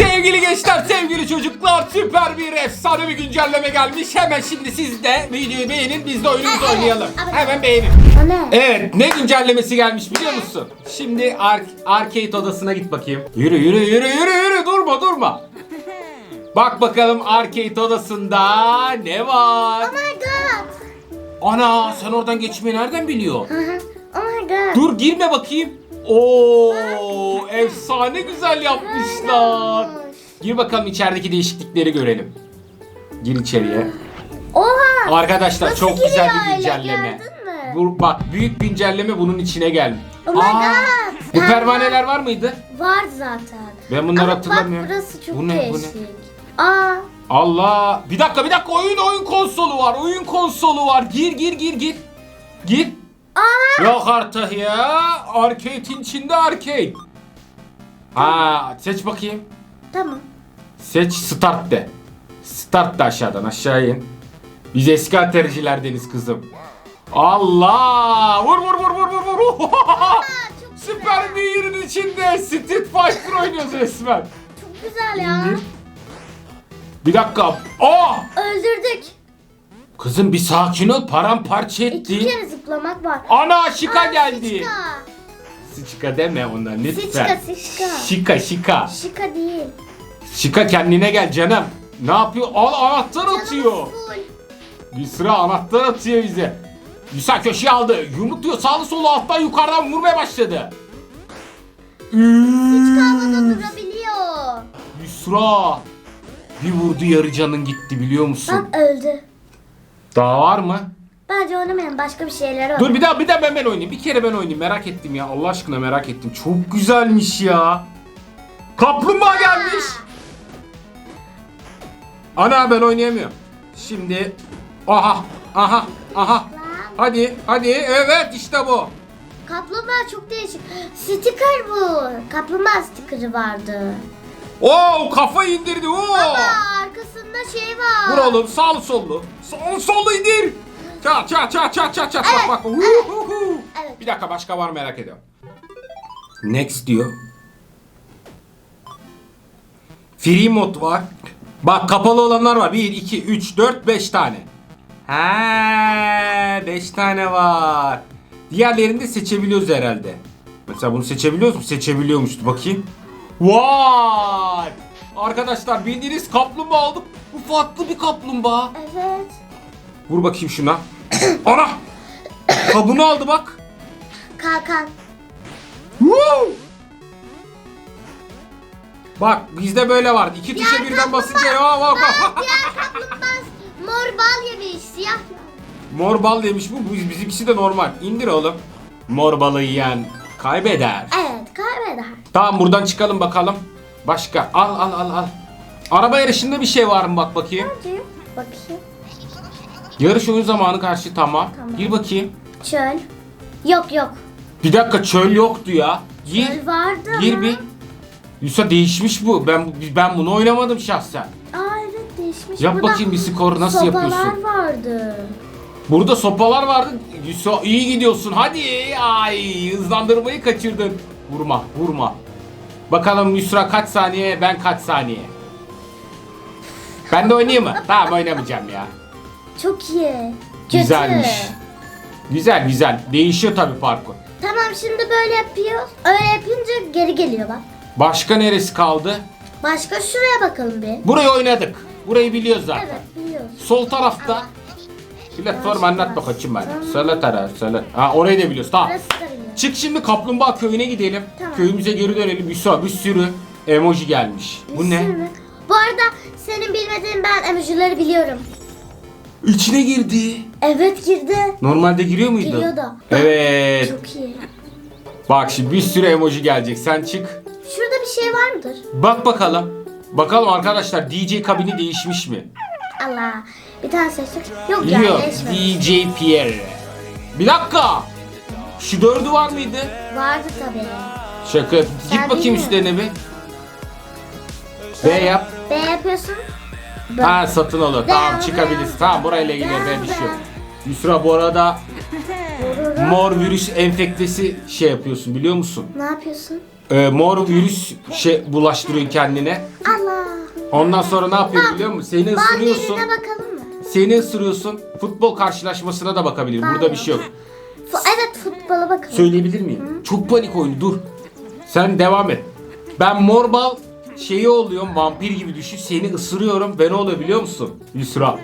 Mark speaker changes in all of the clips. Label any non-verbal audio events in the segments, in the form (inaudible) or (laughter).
Speaker 1: Sevgili gençler, sevgili çocuklar, süper bir efsane bir güncelleme gelmiş. Hemen şimdi siz de videoyu beğenin, biz de oyunumuzu
Speaker 2: Evet,
Speaker 1: oynayalım.
Speaker 2: evet.
Speaker 1: Hemen beğenin.
Speaker 2: Ne?
Speaker 1: Evet, ne güncellemesi gelmiş biliyor musun? Şimdi ar- arcade odasına git bakayım. Yürü, yürü, yürü, yürü, yürü, durma, durma. (laughs) Bak bakalım arcade odasında ne var?
Speaker 2: Oh my god.
Speaker 1: Ana, sen oradan geçmeyi nereden biliyorsun?
Speaker 2: Oh my god.
Speaker 1: Dur girme bakayım. Oo, efsane güzel yapmışlar. Gir bakalım içerideki değişiklikleri görelim. Gir içeriye.
Speaker 2: Oha.
Speaker 1: Arkadaşlar
Speaker 2: Nasıl
Speaker 1: çok güzel bir
Speaker 2: öyle,
Speaker 1: güncelleme.
Speaker 2: gördün mü?
Speaker 1: Bu, bak büyük güncelleme bunun içine gelmiş.
Speaker 2: Oh my
Speaker 1: Aa,
Speaker 2: god.
Speaker 1: Bu pervaneler var mıydı?
Speaker 2: Var zaten.
Speaker 1: Ben bunları
Speaker 2: Ama
Speaker 1: hatırlamıyorum.
Speaker 2: Bak burası çok
Speaker 1: Bu ne, bu ne?
Speaker 2: değişik. Aa.
Speaker 1: Allah. Bir dakika bir dakika oyun oyun konsolu var. Oyun konsolu var. Gir gir gir gir. Gir.
Speaker 2: Aa.
Speaker 1: Yok artık ya. Arcade'in içinde arcade. Ha seç bakayım.
Speaker 2: Tamam.
Speaker 1: Seç start de. Start da aşağıdan aşağı in. Biz eski atericilerdeniz kızım. Allah! Vur vur vur vur vur vur. (laughs) Süper bir yerin içinde Street Fighter oynuyoruz resmen.
Speaker 2: Çok güzel ya.
Speaker 1: Bir dakika. Aa!
Speaker 2: Öldürdük.
Speaker 1: Kızım bir sakin ol. Paramparça
Speaker 2: İki
Speaker 1: etti.
Speaker 2: kere zıplamak var.
Speaker 1: Ana şika
Speaker 2: Aa,
Speaker 1: geldi.
Speaker 2: Şika.
Speaker 1: Sıçka deme
Speaker 2: Sıçka
Speaker 1: lütfen.
Speaker 2: sıçka.
Speaker 1: Şika şika.
Speaker 2: Şika değil.
Speaker 1: Şika kendine gel canım. Ne yapıyor? Al anahtar atıyor. Sıra anahtar atıyor bize. Yusuf köşeye aldı. Yumrukluyor sağlı solu alttan yukarıdan vurmaya başladı.
Speaker 2: Havada durabiliyor.
Speaker 1: Yusra. Bir vurdu yarı canın gitti biliyor musun?
Speaker 2: Bak öldü.
Speaker 1: Daha var mı?
Speaker 2: Bence oynamayalım başka bir şeyler
Speaker 1: Dur
Speaker 2: oynayalım.
Speaker 1: bir daha bir daha ben ben oynayayım. Bir kere ben oynayayım. Merak ettim ya. Allah aşkına merak ettim. Çok güzelmiş ya. Kaplumbağa gelmiş. Ana ben oynayamıyorum. Şimdi aha aha aha. Hadi hadi evet işte bu.
Speaker 2: Kaplumbağa çok değişik. Sticker bu. Kaplumbağa stickerı vardı.
Speaker 1: Oo kafa indirdi. Oo.
Speaker 2: Baba arkasında şey var.
Speaker 1: Vur oğlum sağlı sollu. Sol sollu indir. Çat çat çat çat çat çat bak bak.
Speaker 2: evet.
Speaker 1: Bir dakika başka var merak ediyorum. Next diyor. Free mod var. Bak kapalı olanlar var. 1, 2, 3, 4, 5 tane. He, 5 tane var. Diğerlerini de seçebiliyoruz herhalde. Mesela bunu seçebiliyoruz mu? Seçebiliyormuş. Bakayım. Vay! Arkadaşlar bildiğiniz kaplumbağa aldım. Bu farklı bir kaplumbağa.
Speaker 2: Evet.
Speaker 1: Vur bakayım şuna. Ana! Kabuğunu aldı bak.
Speaker 2: Kalkan.
Speaker 1: Woo! Bak bizde böyle vardı. İki tuşa
Speaker 2: Ya
Speaker 1: birden basınca ya bak
Speaker 2: Bak diğer kaplumbağa mor bal yemiş siyah.
Speaker 1: Mor bal demiş bu. bu bizimkisi de normal. İndir oğlum. Mor balı yiyen kaybeder.
Speaker 2: Evet kaybeder.
Speaker 1: Tamam buradan çıkalım bakalım. Başka. Al al al al. Araba yarışında bir şey var mı bak bakayım.
Speaker 2: Hadi bakayım.
Speaker 1: Yarış oyun zamanı karşı tamam.
Speaker 2: Tamam.
Speaker 1: Gir bakayım.
Speaker 2: Çöl. Yok yok.
Speaker 1: Bir dakika çöl yoktu ya. Gir.
Speaker 2: Çöl vardı
Speaker 1: Gir
Speaker 2: ama.
Speaker 1: bir. Yusuf değişmiş bu. Ben ben bunu oynamadım şahsen.
Speaker 2: Aa evet değişmiş.
Speaker 1: Yap
Speaker 2: Burada
Speaker 1: bakayım bir skor nasıl
Speaker 2: sopalar
Speaker 1: yapıyorsun?
Speaker 2: vardı.
Speaker 1: Burada sopalar vardı. Yusuf iyi gidiyorsun. Hadi. Ay hızlandırmayı kaçırdın. Vurma, vurma. Bakalım Yusra kaç saniye, ben kaç saniye. Ben de oynayayım mı? tamam oynamayacağım ya.
Speaker 2: Çok iyi. Kötü.
Speaker 1: Güzelmiş. Güzel güzel. Değişiyor tabii parkur.
Speaker 2: Tamam şimdi böyle yapıyor. Öyle yapınca geri geliyor bak.
Speaker 1: Başka neresi kaldı?
Speaker 2: Başka şuraya bakalım bir.
Speaker 1: Burayı oynadık. Burayı biliyoruz zaten.
Speaker 2: Evet biliyoruz.
Speaker 1: Sol tarafta platform anlat bakayım ben. Söyle taraf söyle. Ha orayı da biliyoruz tamam.
Speaker 2: Burası da biliyoruz.
Speaker 1: Çık şimdi Kaplumbağa köyüne gidelim.
Speaker 2: Tamam.
Speaker 1: Köyümüze geri dönelim. Bir, bir sürü emoji gelmiş. Bu ne?
Speaker 2: sürü. Bu arada senin bilmediğin ben emojileri biliyorum.
Speaker 1: İçine girdi.
Speaker 2: Evet girdi.
Speaker 1: Normalde giriyor muydu?
Speaker 2: Giriyordu.
Speaker 1: Evet.
Speaker 2: Çok iyi.
Speaker 1: Bak şimdi bir sürü emoji gelecek. Sen çık.
Speaker 2: Şurada bir şey var mıdır?
Speaker 1: Bak bakalım. Bakalım arkadaşlar DJ kabini değişmiş mi?
Speaker 2: Allah. Bir tane seçtik. Yok ya
Speaker 1: Yok. DJ Pierre. Bir dakika. Şu dördü var mıydı?
Speaker 2: Vardı tabii.
Speaker 1: Şaka. Git bakayım
Speaker 2: mi?
Speaker 1: üstlerine bir. B yap.
Speaker 2: B yapıyorsun.
Speaker 1: Ha satın alır. Tamam çıkabiliriz. Tamam burayla ilgili
Speaker 2: ben-
Speaker 1: bir şey yok. Yusra bu arada (laughs) mor virüs enfektesi şey yapıyorsun biliyor musun?
Speaker 2: Ne yapıyorsun?
Speaker 1: e, mor virüs şey bulaştırıyor kendine.
Speaker 2: Allah.
Speaker 1: Ondan sonra ne yapıyor biliyor musun? Seni ısırıyorsun.
Speaker 2: Bakalım mı?
Speaker 1: Seni ısırıyorsun. Futbol karşılaşmasına da bakabilir. Burada bir şey yok.
Speaker 2: Fu- evet futbola bakalım.
Speaker 1: Söyleyebilir miyim? Çok panik oyunu dur. Sen devam et. Ben mor bal şeyi oluyorum vampir gibi düşün seni ısırıyorum ve ne oluyor biliyor musun? Yusra.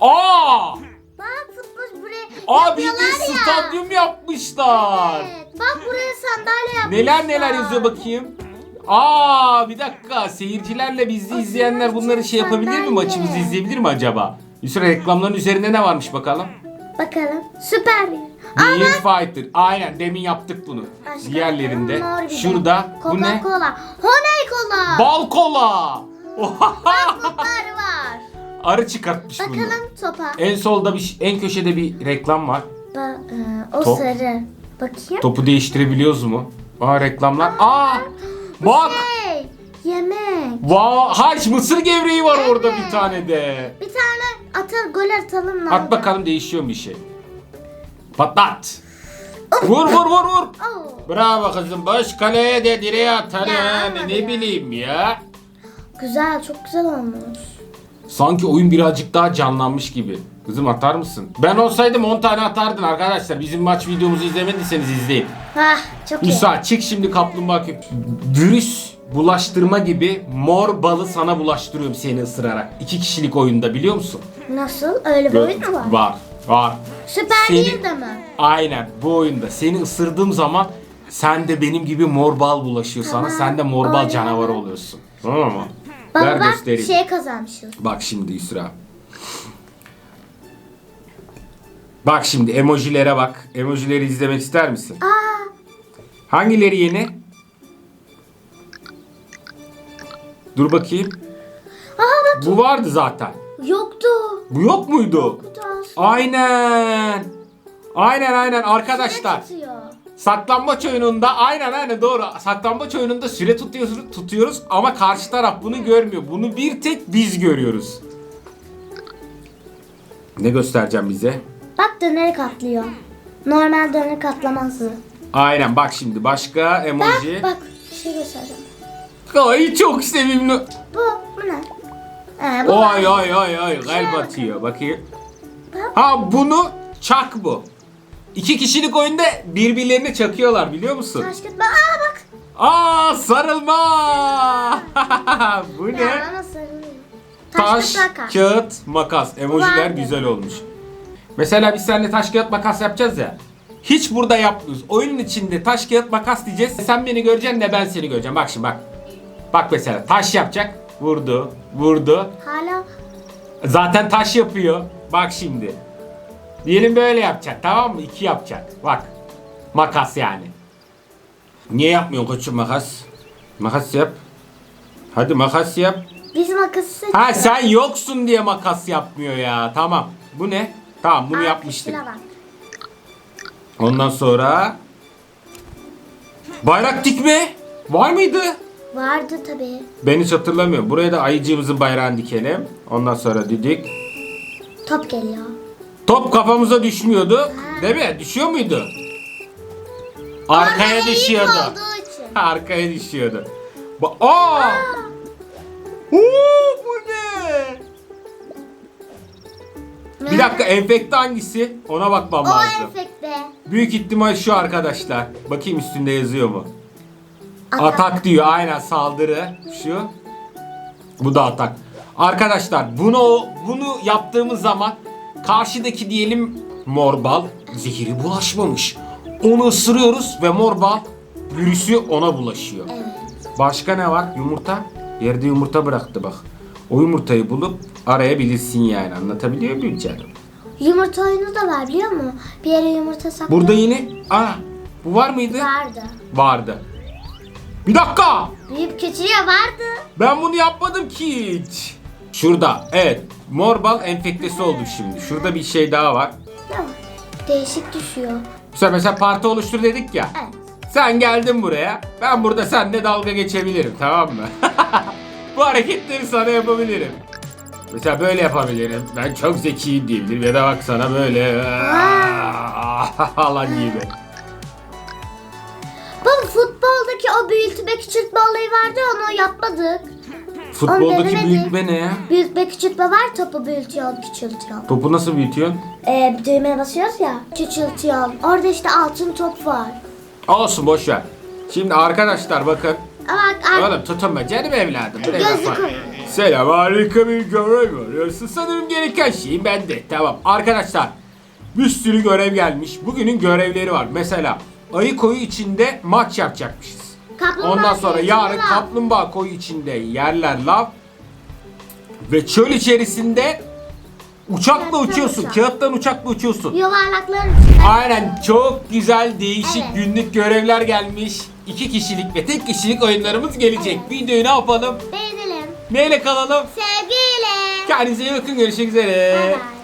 Speaker 1: Aa!
Speaker 2: Bak futbol buraya
Speaker 1: bildiğin
Speaker 2: yapıyorlar ya.
Speaker 1: stadyum yapmışlar.
Speaker 2: Evet. Bak buraya sandalye yapmışlar.
Speaker 1: Neler neler yazıyor bakayım. Aa bir dakika seyircilerle bizi izleyenler bunları şey yapabilir mi maçımızı izleyebilir mi acaba? Yusra reklamların üzerinde ne varmış bakalım?
Speaker 2: Bakalım. Süper bir.
Speaker 1: Beer Fighter. Aynen demin yaptık bunu.
Speaker 2: Başka
Speaker 1: Diğerlerinde.
Speaker 2: mor bir de.
Speaker 1: Şurada. Bu ne?
Speaker 2: Coca-Cola. Honey Cola.
Speaker 1: Bal kola. (laughs)
Speaker 2: Bunlar var.
Speaker 1: Arı çıkartmış bunu.
Speaker 2: Bakalım topa.
Speaker 1: En solda bir en köşede bir reklam var.
Speaker 2: Ba- e, o
Speaker 1: Top.
Speaker 2: sarı. Bakayım.
Speaker 1: Topu değiştirebiliyoruz mu? Aa reklamlar. Aa! Bak!
Speaker 2: Hey, yemek.
Speaker 1: Vay! Haç mısır gevreği var orada bir tane de.
Speaker 2: Bir tane atar gol atalım mı?
Speaker 1: At bakalım değişiyor mu bir şey. Patlat. Vur vur vur vur. Bravo kızım. Boş kaleye de direğe atar
Speaker 2: Ya,
Speaker 1: yani. Ne
Speaker 2: ya.
Speaker 1: bileyim ya.
Speaker 2: güzel, çok güzel olmuş.
Speaker 1: Sanki oyun birazcık daha canlanmış gibi. Kızım atar mısın? Ben olsaydım 10 tane atardın arkadaşlar. Bizim maç videomuzu izlemediyseniz izleyin.
Speaker 2: Hah, çok iyi.
Speaker 1: Musa çık şimdi kaplumbağa kök. Virüs bulaştırma gibi mor balı sana bulaştırıyorum seni ısırarak. İki kişilik oyunda biliyor musun?
Speaker 2: Nasıl? Öyle bir oyun mu var?
Speaker 1: Var. Var.
Speaker 2: Süper
Speaker 1: Seni-
Speaker 2: değil de mi?
Speaker 1: Aynen bu oyunda seni ısırdığım zaman sen de benim gibi mor bal bulaşıyor sana. Sen de mor bal
Speaker 2: oynayalım.
Speaker 1: canavarı oluyorsun. Tamam mı? Ver
Speaker 2: Baba bak
Speaker 1: göstereyim.
Speaker 2: şey kazanmışız.
Speaker 1: Bak şimdi Yusra. Bak şimdi emojilere bak. Emojileri izlemek ister misin?
Speaker 2: Aa,
Speaker 1: Hangileri yeni? Dur bakayım.
Speaker 2: aa bak
Speaker 1: Bu vardı zaten.
Speaker 2: Yoktu.
Speaker 1: Bu yok muydu?
Speaker 2: Yoktu aslında.
Speaker 1: Aynen. Aynen aynen arkadaşlar. Saklambaç oyununda aynen aynen doğru. Saklambaç oyununda süre tutuyoruz, tutuyoruz ama karşı taraf bunu görmüyor. Bunu bir tek biz görüyoruz. Ne göstereceğim bize?
Speaker 2: Bak döneri katlıyor. Normal döner katlamazdı.
Speaker 1: Aynen bak şimdi başka
Speaker 2: Bak
Speaker 1: emoji.
Speaker 2: bak bir şey göstereceğim.
Speaker 1: Ay çok sevimli.
Speaker 2: Bu, bu ne? Ee, bu
Speaker 1: Oy
Speaker 2: var.
Speaker 1: oy oy oy kalp atıyor bakayım. Ha bunu çak bu. İki kişilik oyunda birbirlerini çakıyorlar biliyor musun?
Speaker 2: Taş kağıt bak. Aa bak.
Speaker 1: Aa sarılma. (laughs) bu ne?
Speaker 2: Ya, ama sarılıyor.
Speaker 1: Taş,
Speaker 2: kağıt makas.
Speaker 1: kağıt, makas. Emojiler
Speaker 2: Vardı.
Speaker 1: güzel olmuş. Mesela biz seninle taş kağıt makas yapacağız ya. Hiç burada yapmıyoruz. Oyunun içinde taş kağıt makas diyeceğiz. Sen beni göreceksin de ben seni göreceğim. Bak şimdi bak. Bak mesela taş yapacak. Vurdu, vurdu.
Speaker 2: Hala
Speaker 1: Zaten taş yapıyor. Bak şimdi. Diyelim böyle yapacak tamam mı? İki yapacak. Bak. Makas yani. Niye yapmıyorsun koçum makas? Makas yap. Hadi makas yap.
Speaker 2: biz makası seçtik.
Speaker 1: Ha sen yoksun diye makas yapmıyor ya. Tamam. Bu ne? Tamam bunu
Speaker 2: Aa,
Speaker 1: yapmıştık.
Speaker 2: şuna bak.
Speaker 1: Ondan sonra bayrak dikme. Var mıydı?
Speaker 2: Vardı tabii.
Speaker 1: Ben hiç hatırlamıyorum. Buraya da ayıcığımızın bayrağını dikelim. Ondan sonra didik.
Speaker 2: Top geliyor.
Speaker 1: Top kafamıza düşmüyordu. Değil mi? Düşüyor muydu? Arkaya
Speaker 2: eğik
Speaker 1: düşüyordu.
Speaker 2: olduğu için.
Speaker 1: Arkaya düşüyordu. Ba Aa! Oo, bu ne? Bir dakika enfekte hangisi? Ona bakmam
Speaker 2: O
Speaker 1: lazım.
Speaker 2: enfekte.
Speaker 1: Büyük ihtimal şu arkadaşlar. Bakayım üstünde yazıyor mu? Atak diyor aynen saldırı. Şu. Bu da atak. Arkadaşlar bunu bunu yaptığımız zaman karşıdaki diyelim mor bal zehiri bulaşmamış. Onu ısırıyoruz ve mor bal virüsü ona bulaşıyor.
Speaker 2: Evet.
Speaker 1: Başka ne var? Yumurta. Yerde yumurta bıraktı bak. O yumurtayı bulup arayabilirsin yani. Anlatabiliyor muyum canım?
Speaker 2: Yumurta oyunu da var biliyor musun? Bir yere yumurta saklıyor.
Speaker 1: Burada yine... Aa, bu var mıydı?
Speaker 2: Vardı.
Speaker 1: Vardı. Bir dakika.
Speaker 2: Büyük küçüğe vardı.
Speaker 1: Ben bunu yapmadım ki hiç. Şurada. Evet. Mor bal enfektesi oldu şimdi. Şurada bir şey daha var.
Speaker 2: Mi? Değişik düşüyor.
Speaker 1: Sefer mesela parti oluştur dedik ya.
Speaker 2: Evet.
Speaker 1: Sen geldin buraya. Ben burada seninle dalga geçebilirim tamam mı? (laughs) Bu hareketleri sana yapabilirim. Mesela böyle yapabilirim. Ben çok zekiyim diyebilirim. Ya da bak sana böyle (laughs) falan gibi.
Speaker 2: Büyütme küçültme olayı vardı onu yapmadık.
Speaker 1: Futboldaki
Speaker 2: denemedik.
Speaker 1: büyütme ne ya?
Speaker 2: Büyütme küçültme var topu büyütüyorsun küçültüyorsun.
Speaker 1: Topu nasıl büyütüyorsun?
Speaker 2: Ee, düğmeye basıyoruz ya küçültüyorsun. Orada işte altın top var.
Speaker 1: Olsun boş ver. Şimdi arkadaşlar bakın.
Speaker 2: Ama ar-
Speaker 1: Oğlum tutunma canım evladım. Buraya
Speaker 2: Gözlük
Speaker 1: bak.
Speaker 2: koy.
Speaker 1: Selam harika bir görev. Sanırım gereken şey bende. Tamam arkadaşlar. Bir sürü görev gelmiş. Bugünün görevleri var. Mesela ayı koyu içinde maç yapacakmışız.
Speaker 2: Kaplumbağa
Speaker 1: Ondan sonra yarın
Speaker 2: lav.
Speaker 1: kaplumbağa koyu içinde yerler lav. Ve çöl içerisinde uçakla
Speaker 2: Kağıttan
Speaker 1: uçuyorsun.
Speaker 2: uçak.
Speaker 1: Kağıttan uçakla uçuyorsun.
Speaker 2: Yuvarlaklar için.
Speaker 1: Aynen çok güzel değişik
Speaker 2: Evet.
Speaker 1: günlük görevler gelmiş. İki kişilik ve tek kişilik oyunlarımız gelecek. Videoyu ne yapalım?
Speaker 2: Beğenelim.
Speaker 1: Neyle kalalım?
Speaker 2: Sevgiyle.
Speaker 1: Kendinize iyi bakın görüşmek üzere.
Speaker 2: Bye bye.